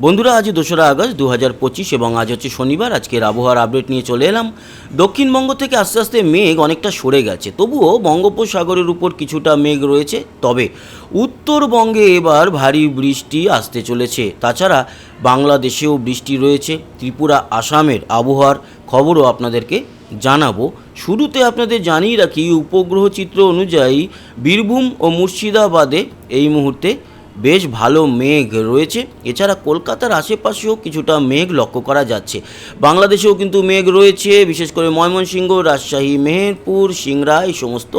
বন্ধুরা, আজ দোসরা আগস্ট দু হাজার পঁচিশ এবং আজ হচ্ছে শনিবার। আজকের আবহাওয়ার আপডেট নিয়ে চলে এলাম। দক্ষিণবঙ্গ থেকে আস্তে আস্তে মেঘ অনেকটা সরে গেছে। তবুও বঙ্গোপসাগরের উপর কিছুটা মেঘ রয়েছে। তবে উত্তরবঙ্গে এবার ভারী বৃষ্টি আসতে চলেছে। তাছাড়া বাংলাদেশেও বৃষ্টি রয়েছে। ত্রিপুরা, আসামের আবহাওয়ার খবরও আপনাদেরকে জানাব। শুরুতে আপনাদের জানিয়ে রাখি, উপগ্রহ চিত্র অনুযায়ী বীরভূম ও মুর্শিদাবাদে এই মুহূর্তে বেশ ভালো মেঘ রয়েছে। এছাড়া কলকাতার আশেপাশেও কিছুটা মেঘ লক্ষ্য করা যাচ্ছে। বাংলাদেশেও কিন্তু মেঘ রয়েছে, বিশেষ করে ময়মনসিংহ, রাজশাহী, মেহেরপুর সিংড়া এই সমস্ত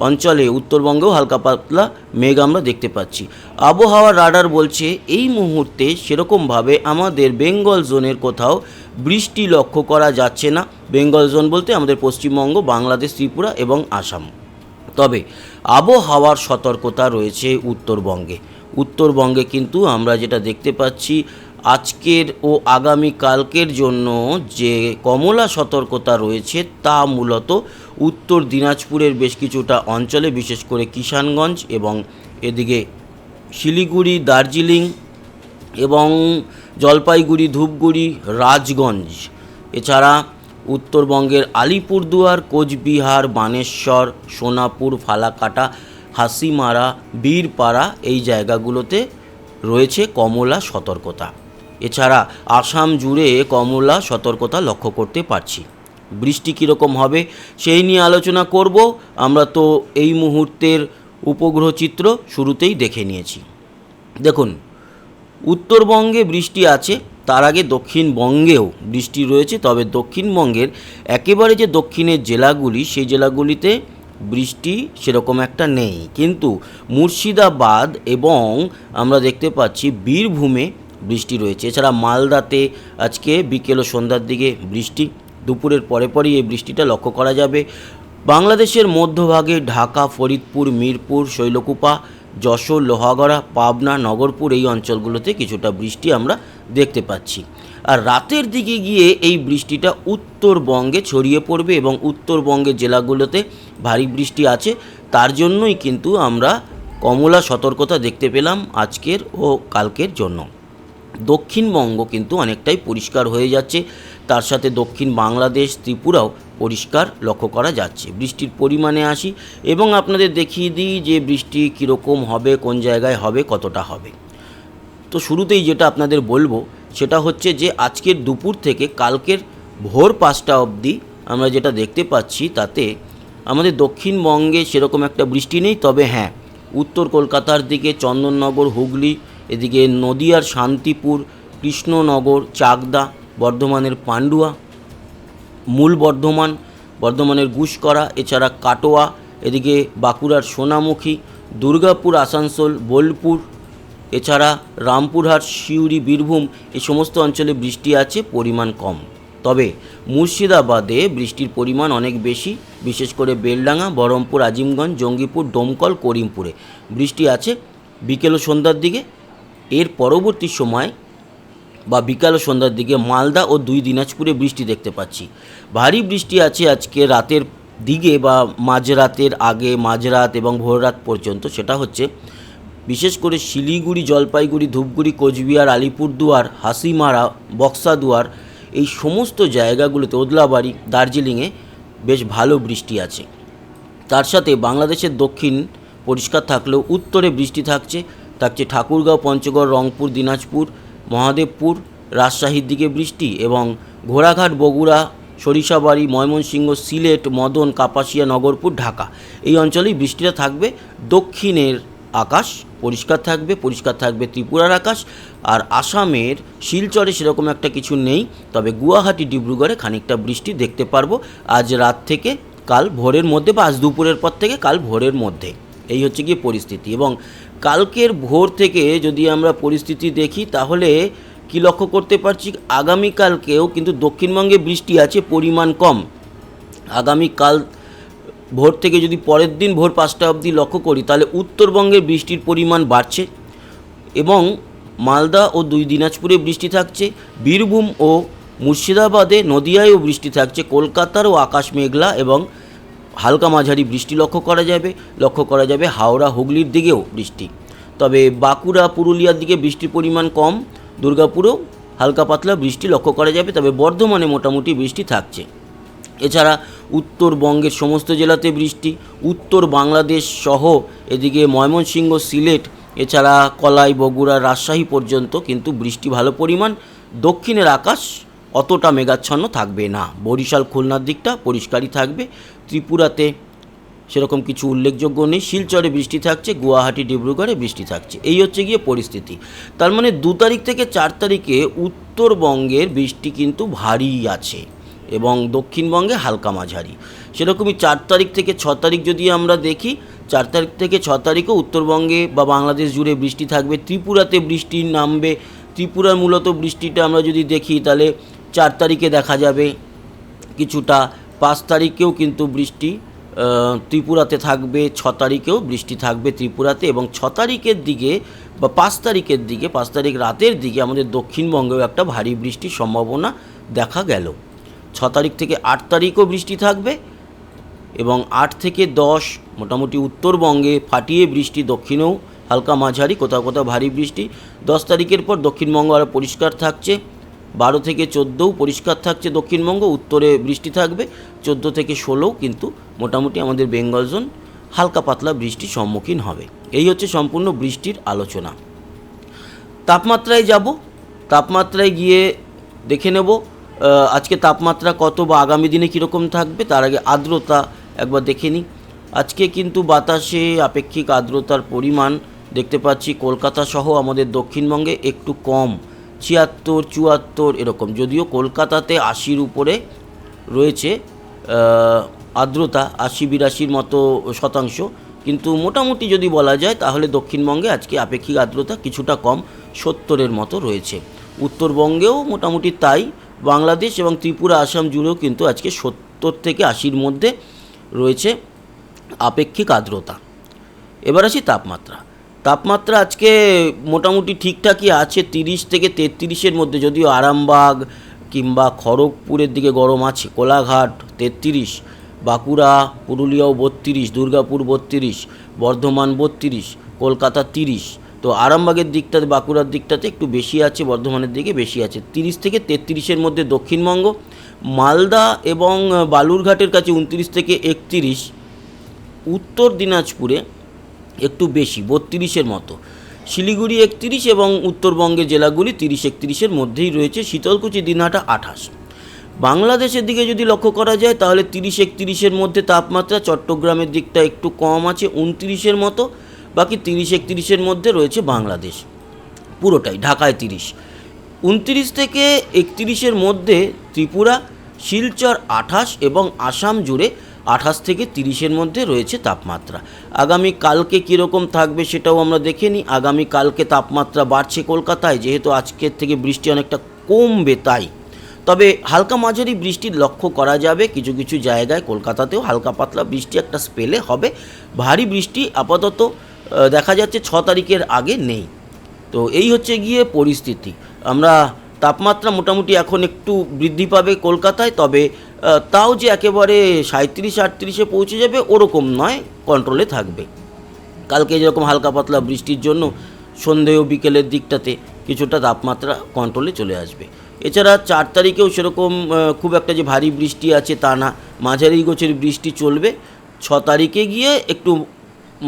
অঞ্চলে। উত্তরবঙ্গেও হালকা পাতলা মেঘ আমরা দেখতে পাচ্ছি। আবহাওয়ার রাডার বলছে, এই মুহূর্তে সেরকমভাবে আমাদের বেঙ্গল জোনের কোথাও বৃষ্টি লক্ষ্য করা যাচ্ছে না। বেঙ্গল জোন বলতে আমাদের পশ্চিমবঙ্গ, বাংলাদেশ, ত্রিপুরা এবং আসাম। তবে আবহাওয়ার সতর্কতা রয়েছে উত্তরবঙ্গে। উত্তরবঙ্গে কিন্তু আমরা যেটা দেখতে পাচ্ছি, আজকের ও আগামী কালকের জন্য যে কমলা সতর্কতা রয়েছে তা মূলত উত্তর দিনাজপুরের বেশ কিছুটা অঞ্চলে, বিশেষ করে কিষানগঞ্জ এবং এদিকে শিলিগুড়ি, দার্জিলিং এবং জলপাইগুড়ি, ধূপগুড়ি, রাজগঞ্জ। এছাড়া উত্তরবঙ্গের আলিপুরদুয়ার, কোচবিহার, বানেশ্বর, সোনাপুর, ফালাকাটা হাসিমারা, বীরপাড়া এই জায়গাগুলোতে রয়েছে কমলা সতর্কতা। এছাড়া আসাম জুড়ে কমলা সতর্কতা লক্ষ্য করতে পারছি। বৃষ্টি কীরকম হবে সেই নিয়ে আলোচনা করব। আমরা তো এই মুহূর্তের উপগ্রহ চিত্র শুরুতেই দেখে নিয়েছি। দেখুন, উত্তরবঙ্গে বৃষ্টি আছে, তার আগে দক্ষিণবঙ্গেও বৃষ্টি রয়েছে, তবে দক্ষিণবঙ্গের একেবারে যে দক্ষিণের জেলাগুলি, সেই জেলাগুলিতে বৃষ্টি সেরকম একটা নেই। কিন্তু মুর্শিদাবাদ এবং আমরা দেখতে পাচ্ছি বীরভূমে বৃষ্টি রয়েছে। এছাড়া মালদাতে আজকে বিকেল ও সন্ধ্যার দিকে বৃষ্টি, দুপুরের পরে পরেই এই বৃষ্টিটা লক্ষ্য করা যাবে। বাংলাদেশের মধ্যভাগে ঢাকা, ফরিদপুর, মিরপুর, শৈলকুপা যশোর, লোহাগড়া, পাবনা, নগরপুর এই অঞ্চলগুলোতে কিছুটা বৃষ্টি আমরা দেখতে পাচ্ছি। আর রাতের দিকে গিয়ে এই বৃষ্টিটা উত্তরবঙ্গে ছড়িয়ে পড়বে এবং উত্তরবঙ্গের জেলাগুলোতে ভারী বৃষ্টি আছে। তার জন্যই কিন্তু আমরা কমলা সতর্কতা দেখতে পেলাম আজকের ও কালকের জন্য। দক্ষিণবঙ্গ কিন্তু অনেকটাই পরিষ্কার হয়ে যাচ্ছে। তার সাথে দক্ষিণ বাংলাদেশ, ত্রিপুরাও পরিষ্কার লক্ষ্য করা যাচ্ছে। বৃষ্টির পরিমাণে আসি এবং আপনাদের দেখিয়ে দিই যে বৃষ্টি কীরকম হবে, কোন জায়গায় হবে, কতটা হবে। তো শুরুতেই যেটা আপনাদের বলব, সেটা হচ্ছে যে আজকের দুপুর থেকে কালকের ভোর পাঁচটা অবধি আমরা যেটা দেখতে পাচ্ছি তাতে আমাদের দক্ষিণবঙ্গে সেরকম একটা বৃষ্টি নেই, তবে হ্যাঁ উত্তর কলকাতার দিকে চন্দননগর, হুগলি, এদিকে নদিয়ার শান্তিপুর, কৃষ্ণনগর, চাকদা, বর্ধমানের পান্ডুয়া মূল বর্ধমান, বর্ধমানের গুসকরা, এছাড়া কাটোয়া, এদিকে বাঁকুড়ার সোনামুখী, দুর্গাপুর, আসানসোল, বোলপুর, এছাড়া রামপুরহাট, সিউড়ি, বীরভূম এই সমস্ত অঞ্চলে বৃষ্টি আছে, পরিমাণ কম। তবে মুর্শিদাবাদে বৃষ্টির পরিমাণ অনেক বেশি, বিশেষ করে বেলডাঙ্গা, বহরমপুর, আজিমগঞ্জ, জঙ্গিপুর ডোমকল করিমপুরে। বৃষ্টি আছে বিকেল ও সন্ধ্যার দিকে। এর পরবর্তী সময় বা বিকাল ও সন্ধ্যার দিকে মালদা ও দুই দিনাজপুরে বৃষ্টি দেখতে পাচ্ছি। ভারী বৃষ্টি আছে আজকে রাতের দিকে বা মাঝরাতের আগে, মাঝরাত এবং ভোররাত পর্যন্ত। সেটা হচ্ছে বিশেষ করে শিলিগুড়ি, জলপাইগুড়ি, ধূপগুড়ি, কোচবিহার, আলিপুরদুয়ার, হাসিমারা, বক্সাদুয়ার এই সমস্ত জায়গাগুলোতে ওদলাবাড়ি, দার্জিলিংয়ে বেশ ভালো বৃষ্টি আছে। তার সাথে বাংলাদেশের দক্ষিণ পরিষ্কার থাকলেও উত্তরে বৃষ্টি থাকছে। থাকছে ঠাকুরগাঁও, পঞ্চগড়, রংপুর, দিনাজপুর মহাদেবপুর, রাজশাহীর দিকে বৃষ্টি এবং ঘোড়াঘাট, বগুড়া, সরিষাবাড়ি, ময়মনসিংহ, সিলেট, মদন, কাপাসিয়া, নগরপুর, ঢাকা। এই অঞ্চলেই বৃষ্টিটা থাকবে। দক্ষিণের আকাশ পরিষ্কার থাকবে পরিষ্কার থাকবে ত্রিপুরার আকাশ। আর আসামের শিলচরে সেরকম একটা কিছু নেই, তবে গুয়াহাটি, ডিব্রুগড়ে খানিকটা বৃষ্টি দেখতে পারব। আজ রাত থেকে কাল ভোরের মধ্যে বা আজ দুপুরের পর থেকে কাল ভোরের মধ্যে। এই হচ্ছে গিয়ে পরিস্থিতি। এবং কালকের ভোর থেকে যদি আমরা পরিস্থিতি দেখি, তাহলে কি লক্ষ্য করতে পারছি? আগামীকালকেও কিন্তু দক্ষিণবঙ্গে বৃষ্টি আছে, পরিমাণ কম। আগামীকাল ভোর থেকে যদি পরের দিন ভোর পাঁচটা অবধি লক্ষ্য করি, তাহলে উত্তরবঙ্গে বৃষ্টির পরিমাণ বাড়ছে এবং মালদা ও দুই দিনাজপুরে বৃষ্টি থাকছে, বীরভূম ও মুর্শিদাবাদে নদিয়ায়ও বৃষ্টি থাকছে কলকাতারও আকাশ মেঘলা এবং হালকা মাঝারি বৃষ্টি লক্ষ্য করা যাবে, লক্ষ্য করা যাবে হাওড়া হুগলির দিকেও বৃষ্টি। তবে বাঁকুড়া, পুরুলিয়ার দিকে বৃষ্টির পরিমাণ কম, দুর্গাপুরেও হালকা পাতলা বৃষ্টি লক্ষ্য করা যাবে, তবে বর্ধমানে মোটামুটি বৃষ্টি থাকছে। এছাড়া উত্তরবঙ্গের সমস্ত জেলাতে বৃষ্টি, উত্তর বাংলাদেশ সহ এদিকে ময়মনসিংহ, সিলেট, এছাড়া কলাই, বগুড়া, রাজশাহী পর্যন্ত কিন্তু বৃষ্টি ভালো পরিমাণ, দক্ষিণের আকাশ অতটা মেঘাচ্ছন্ন থাকবে না। বরিশাল খুলনার দিকটা পরিষ্কারই থাকবে। ত্রিপুরাতে সেরকম কিছু উল্লেখযোগ্য নেই। শিলচরে বৃষ্টি থাকছে, গুয়াহাটি, ডিব্রুগড়ে বৃষ্টি থাকছে। এই হচ্ছে গিয়ে পরিস্থিতি। তার মানে দু তারিখ থেকে চার তারিখে উত্তরবঙ্গের বৃষ্টি কিন্তু ভারী আছে এবং দক্ষিণবঙ্গে হালকা মাঝারি। সেরকমই চার তারিখ থেকে ছ তারিখ যদি আমরা দেখি, চার তারিখ থেকে ছ তারিখও উত্তরবঙ্গে বা বাংলাদেশ জুড়ে বৃষ্টি থাকবে। ত্রিপুরাতে বৃষ্টি নামবে। ত্রিপুরার মূলত বৃষ্টিটা আমরা যদি দেখি, তাহলে চার তারিখে দেখা যাবে। কিছুটা পাঁচ তারিখেও কিন্তু বৃষ্টি ত্রিপুরাতে থাকবে, ছ তারিখেও বৃষ্টি থাকবে ত্রিপুরাতে এবং ছ তারিখের দিকে বা পাঁচ তারিখের দিকে, পাঁচ তারিখ রাতের দিকে আমাদের দক্ষিণবঙ্গেও একটা ভারী বৃষ্টির সম্ভাবনা দেখা গেল। ছ তারিখ থেকে আট তারিখও বৃষ্টি থাকবে এবং আট থেকে দশ মোটামুটি উত্তরবঙ্গে ফাটিয়ে বৃষ্টি, দক্ষিণেও হালকা মাঝারি, কোথাও কোথাও ভারী বৃষ্টি। দশ তারিখের পর দক্ষিণবঙ্গ আরও পরিষ্কার থাকছে। বারো থেকে চোদ্দোও পরিষ্কার থাকছে দক্ষিণবঙ্গ, উত্তরে বৃষ্টি থাকবে, চোদ্দ থেকে ষোলোও কিন্তু মোটামুটি আমাদের বেঙ্গল জোন হালকা পাতলা বৃষ্টির সম্মুখীন হবে। এই হচ্ছে সম্পূর্ণ বৃষ্টির আলোচনা। তাপমাত্রায় যাব, তাপমাত্রায় গিয়ে দেখে নেব আজকে তাপমাত্রা কত বা আগামী দিনে কীরকম থাকবে, তার আগে আর্দ্রতা একবার দেখে নিই। আজকে কিন্তু বাতাসে আপেক্ষিক আর্দ্রতার পরিমাণ দেখতে পাচ্ছি, কলকাতা সহ আমাদের দক্ষিণবঙ্গে একটু কম। ছিয়াত্তর, চুয়াত্তর এরকম। যদিও কলকাতাতে আশির উপরে রয়েছে আর্দ্রতা, আশি বিরাশির মতো শতাংশ। কিন্তু মোটামুটি যদি বলা যায়, তাহলে দক্ষিণবঙ্গে আজকে আপেক্ষিক আর্দ্রতা কিছুটা কম, সত্তরের মতো রয়েছে। উত্তরবঙ্গেও মোটামুটি তাই। বাংলাদেশ এবং ত্রিপুরা, আসাম জুড়েও কিন্তু আজকে সত্তর থেকে আশির মধ্যে রয়েছে আপেক্ষিক আর্দ্রতা। এবার আসি তাপমাত্রা। তাপমাত্রা আজকে মোটামুটি ঠিকঠাকই আছে, তিরিশ থেকে তেত্রিশের মধ্যে, যদিও আরামবাগ কিংবা খড়গপুরের দিকে গরম আছে, কোলাঘাট তেত্রিশ, বাঁকুড়া, পুরুলিয়াও বত্রিশ, দুর্গাপুর বত্রিশ, বর্ধমান বত্রিশ, কলকাতা তিরিশ। তো আরামবাগের দিকটাতে, বাঁকুড়ার দিকটাতে একটু বেশি আছে, বর্ধমানের দিকে বেশি আছে। তিরিশ থেকে তেত্রিশের মধ্যে দক্ষিণবঙ্গ, মালদা এবং বালুরঘাটের কাছে উনত্রিশ থেকে একত্রিশ, উত্তর দিনাজপুরে একটু বেশি, বত্রিশের মতো। শিলিগুড়ি একত্রিশ এবং উত্তরবঙ্গের জেলাগুলি তিরিশ একত্রিশের মধ্যেই রয়েছে। শীতলকুচি, দিনহাটা আঠাশ। বাংলাদেশের দিকে যদি লক্ষ্য করা যায়, তাহলে তিরিশ একত্রিশের মধ্যে তাপমাত্রা চট্টগ্রামের দিকটা একটু কম আছে, উনত্রিশের মতো। বাকি তিরিশ একত্রিশের মধ্যে রয়েছে বাংলাদেশ। পুরোটাই, ঢাকায় তিরিশ। উনত্রিশ থেকে একত্রিশের মধ্যে ত্রিপুরা, শিলচর আঠাশ এবং আসাম জুড়ে আঠাশ থেকে তিরিশের মধ্যে রয়েছে তাপমাত্রা। আগামী কালকে কীরকম থাকবে সেটাও আমরা দেখে নিই। আগামী কালকে তাপমাত্রা বাড়ছে কলকাতায়, যেহেতু আজকের থেকে বৃষ্টি অনেকটা কমবে তাই। তবে হালকা মাঝারি বৃষ্টির লক্ষ্য করা যাবে। কিছু কিছু জায়গায় কলকাতাতেও হালকা পাতলা বৃষ্টি একটা স্পেলে হবে। ভারী বৃষ্টি আপাতত দেখা যাচ্ছে ছ তারিখের আগে নেই। তো এই হচ্ছে গিয়ে পরিস্থিতি। আমরা তাপমাত্রা মোটামুটি এখন একটু বৃদ্ধি পাবে কলকাতায়, তবে তাও যে একেবারে সাঁত্রিশ আটত্রিশে পৌঁছে যাবে, ওরকম নয় কন্ট্রোলে থাকবে। কালকে যেরকম হালকা পাতলা বৃষ্টির জন্য সন্ধে ও বিকেলের দিকটাতে কিছুটা তাপমাত্রা কন্ট্রোলে চলে আসবে। এছাড়া চার তারিখেও সেরকম খুব একটা যে ভারী বৃষ্টি আছে তা না। মাঝারি গোছের বৃষ্টি চলবে। ছ তারিখে গিয়ে একটু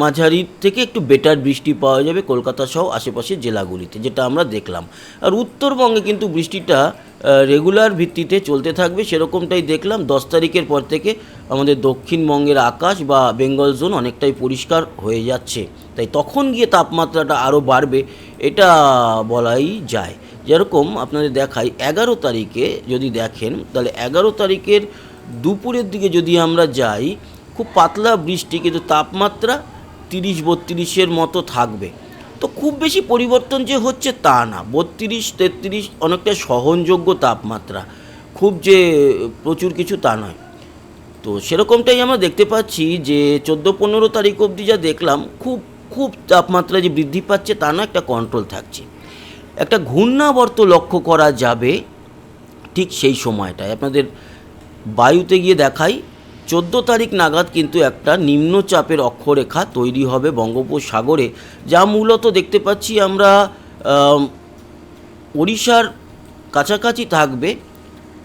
মাঝারি থেকে একটু বেটার বৃষ্টি পাওয়া যাবে কলকাতা সহ আশেপাশের জেলাগুলিতে, যেটা আমরা দেখলাম। আর উত্তরবঙ্গে কিন্তু বৃষ্টিটা রেগুলার ভিত্তিতে চলতে থাকবে, সেরকমটাই দেখলাম। দশ তারিখের পর থেকে আমাদের দক্ষিণবঙ্গের আকাশ বা বেঙ্গল জোন অনেকটাই পরিষ্কার হয়ে যাচ্ছে। তাই তখন গিয়ে তাপমাত্রাটা আরও বাড়বে, এটা বলাই যায়। যেরকম আপনাদের দেখাই, এগারো তারিখে যদি দেখেন, তাহলে এগারো তারিখের দুপুরের দিকে যদি আমরা যাই, খুব পাতলা বৃষ্টি, কিন্তু তাপমাত্রা তিরিশ বত্রিশের মতো থাকবে। খুব বেশি পরিবর্তন যে হচ্ছে তা না। বত্রিশ, তেত্রিশ অনেকটা সহনযোগ্য তাপমাত্রা। খুব যে প্রচুর কিছু তা নয়। তো সেরকমটাই আমরা দেখতে পাচ্ছি যে চোদ্দ, পনেরো তারিখ অবধি যা দেখলাম, খুব খুব তাপমাত্রা যে বৃদ্ধি পাচ্ছে তা না, একটা কন্ট্রোল থাকছে। একটা ঘূর্ণাবর্ত লক্ষ্য করা যাবে ঠিক সেই সময়টায়। আপনাদের বায়ুতে গিয়ে দেখাই চোদ্দ তারিখ নাগাদ কিন্তু একটা নিম্নচাপের অক্ষরেখা তৈরি হবে বঙ্গোপসাগরে যা মূলত দেখতে পাচ্ছি আমরা আম, ওড়িশার কাছাকাছি থাকবে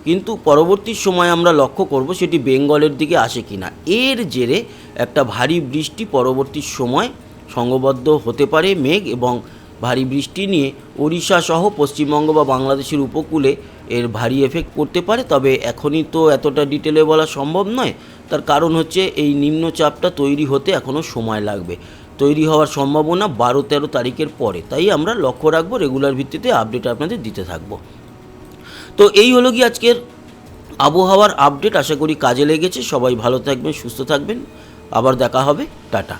কিন্তু পরবর্তী সময় আমরা লক্ষ্য করব সেটি বেঙ্গলের দিকে আসে কিনা। এর জেরে একটা ভারী বৃষ্টি পরবর্তী সময় সংঘবদ্ধ হতে পারে মেঘ এবং ভারী বৃষ্টি নিয়ে ওড়িশা সহ পশ্চিমবঙ্গ বা বাংলাদেশের উপকূলে এর ভারী এফেক্ট পড়তে পারে, তবে এখনই তো এতটা ডিটেলে বলা সম্ভব নয়। তার কারণ হচ্ছে এই নিম্নচাপটা তৈরি হতে এখনও সময় লাগবে। তৈরি হওয়ার সম্ভাবনা বারো তেরো তারিখের পরে। তাই আমরা লক্ষ্য রাখব রেগুলার ভিত্তিতে আপডেট আপনাদের দিতে থাকব। তো এই হলো কি আজকের আবহাওয়ার আপডেট আশা করি কাজে লেগেছে। সবাই ভালো থাকবেন, সুস্থ থাকবেন। আবার দেখা হবে। টাটা।